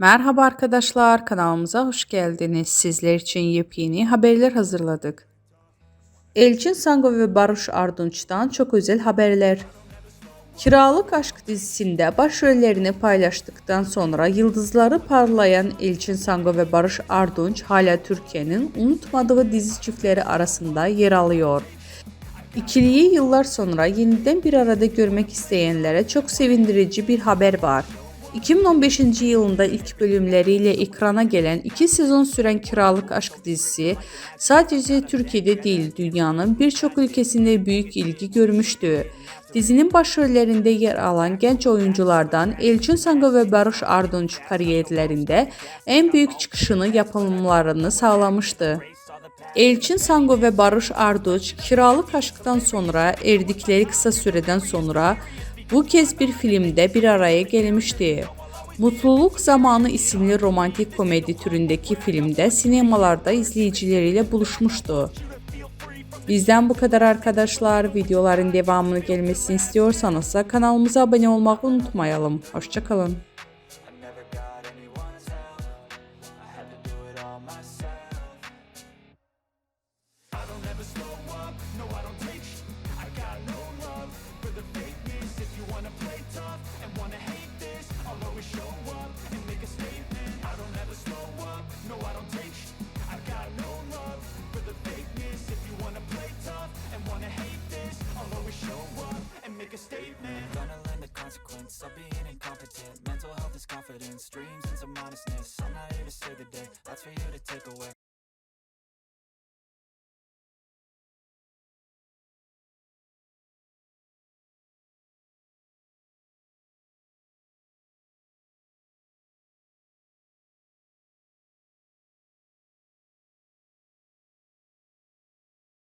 Merhaba arkadaşlar, kanalımıza hoş geldiniz. Sizler için yepyeni haberler hazırladık. Elçin Sango ve Barış Ardunç'tan çok özel haberler. Kiralık Aşk dizisinde başrollerini paylaştıktan sonra yıldızları parlayan Elçin Sango ve Barış Ardunç hala Türkiye'nin unutmadığı dizi çiftleri arasında yer alıyor. İkiliyi yıllar sonra yeniden bir arada görmek isteyenlere çok sevindirici bir haber var. 2015 yılında ilk bölümleriyle ekrana gelen iki sezon süren Kiralık Aşk dizisi sadece Türkiye'de değil dünyanın birçok ülkesinde büyük ilgi görmüştü. Dizinin başrollerinde yer alan genç oyunculardan Elçin Sango ve Barış Ardunç kariyerlerinde en büyük çıkışını yapımlarını sağlamıştı. Elçin Sango ve Barış Arduç kiralık aşktan sonra erdikleri kısa süreden sonra bu kez bir filmde bir araya gelmişti. Mutluluk Zamanı isimli romantik komedi türündeki filmde sinemalarda izleyicileriyle buluşmuştu. Bizden bu kadar arkadaşlar. Videoların devamını gelmesini istiyorsanız kanalımıza abone olmayı unutmayalım. Hoşçakalın. Show up and make a statement. Gonna learn the consequence of being incompetent. Mental health is confidence, dreams and some honestness. I'm not here to save the day, that's for you to take away.